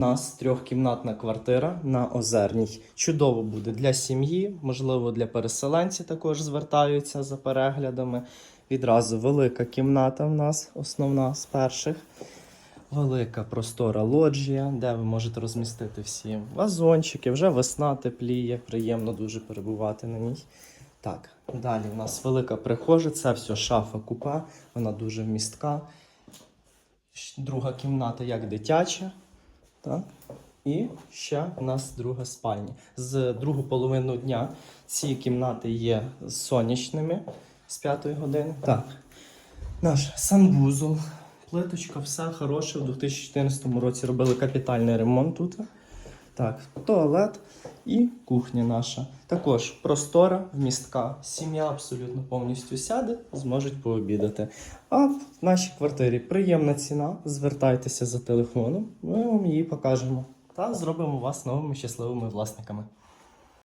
У нас трьохкімнатна квартира на Озерній. Чудово буде для сім'ї, можливо, для переселенців також звертаються за переглядами. Відразу велика кімната в нас, основна з перших. Велика простора лоджія, де ви можете розмістити всі вазончики. Вже весна тепліє, приємно дуже перебувати на ній. Так, далі у нас велика прихожа, це все шафа купе, вона дуже вмістка. Друга кімната як дитяча. Так. І ще у нас друга спальня. З другу половину дня ці кімнати є сонячними з 5 години. Так. Наш санвузол. Плиточка, все хороше. В 2014 році робили капітальний ремонт тут. Так, туалет і кухня наша. Також простора, вмістка. Сім'я абсолютно повністю сяде, зможуть пообідати. А в нашій квартирі приємна ціна. Звертайтеся за телефоном, ми вам її покажемо та зробимо вас новими щасливими власниками.